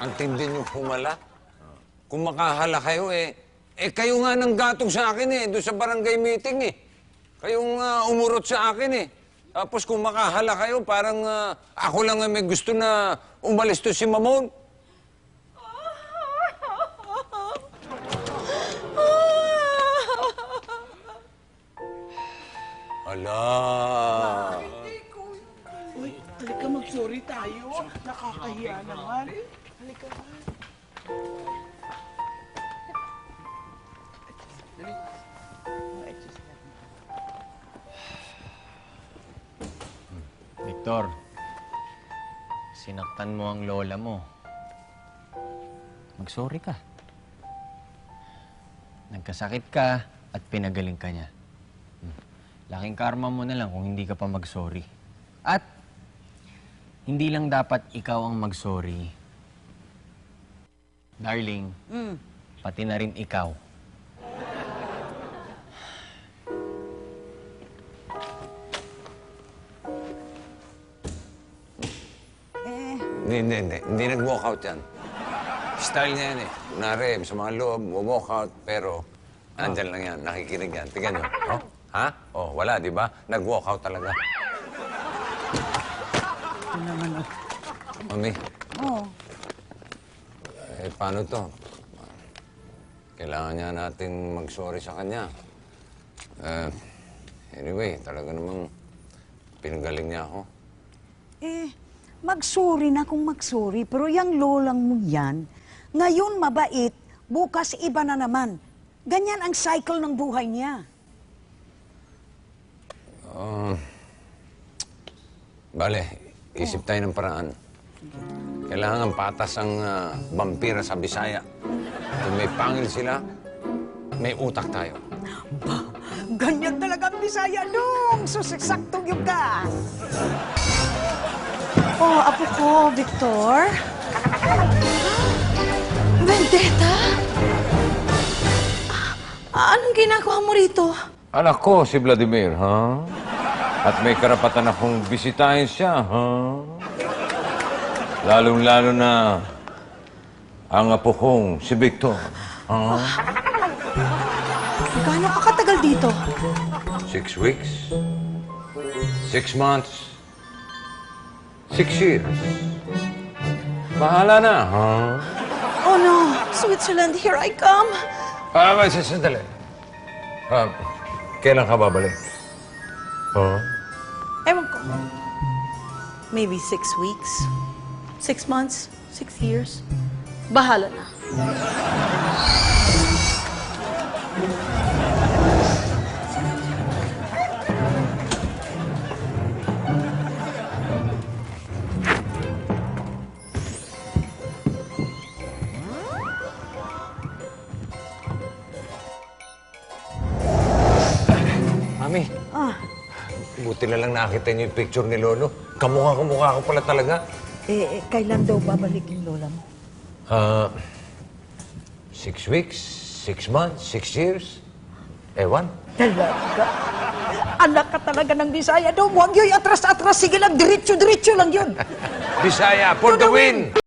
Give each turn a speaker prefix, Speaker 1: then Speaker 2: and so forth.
Speaker 1: Ang tindi niyo humala. Kung makahala kayo, eh, eh kayo nga nang gatong sa akin eh, doon sa barangay meeting eh. Kayo nga umurot sa akin eh. Tapos kung makahala kayo, parang ah, ako lang ang may gusto na umalis to si Mamon. Ala.
Speaker 2: Tayo. Nakakahiya naman. Halika.
Speaker 3: Victor, sinaktan mo ang lola mo. Mag-sorry ka. Nagkasakit ka at pinagaling ka niya. Hmm. Laking karma mo na lang kung hindi ka pa mag-sorry. At hindi lang dapat ikaw ang mag-sorry. Darling, pati na rin ikaw.
Speaker 1: Hindi, hindi, hindi. Hindi nag-walk out yan. Style niya yan eh. Kunwari, sa mga loob, walk out, pero nandyan lang yan, nakikinig yan. Tingnan nyo. Oh, ha? Oh, wala, di ba? Nag-walk out talaga.
Speaker 2: Ito naman, oh.
Speaker 1: Mami,
Speaker 2: Oh,
Speaker 1: eh, paano to? Kailangan niya natin mag-sorry sa kanya. Eh, anyway, talaga namang pinagaling niya ako.
Speaker 4: Eh, magsuri na kung magsuri, pero yung lolang mo yan, ngayon mabait, bukas iba na naman. Ganyan ang cycle ng buhay niya.
Speaker 1: Ah, bale, isip tayo ng paraan. Kailangan patas ang ah, vampira sa Bisaya. Kung may pangil sila, may utak tayo.
Speaker 4: Ba, ganyan talaga ang Bisaya dong. Susisaktong yung ka.
Speaker 5: Oh, apo ko, Victor. Vendetta? Ah, anong ginagawa mo rito?
Speaker 1: Anak ko, si Vladimir, ha? At may karapatan akong bisitahin siya, ha? Lalong-lalo na ang apo kong si Victor. Ha?
Speaker 5: Gaano ka katagal dito?
Speaker 1: Six weeks? Six months? Six years? Bahala na, ha?
Speaker 5: Oh no, Switzerland, here I come.
Speaker 1: Ah, may sandali. Ah, kailan ka babalik? Ha?
Speaker 5: Ewan ko. Maybe six weeks. Six months. Six years. Bahala na.
Speaker 1: Mami,
Speaker 4: Ah,
Speaker 1: buti na lang nakita niyo yung picture ni Lolo. Kamukha-kamukha ko pala talaga.
Speaker 4: eh, eh, kailan daw babalik yung lola mo?
Speaker 1: Ah, six weeks, six months, six years. Ewan.
Speaker 4: Talaga? Anak ka talaga ng Bisaya dong. Huwag yun atras-atras. Sige lang, diretso-diretso lang yun.
Speaker 1: Bisaya for the win!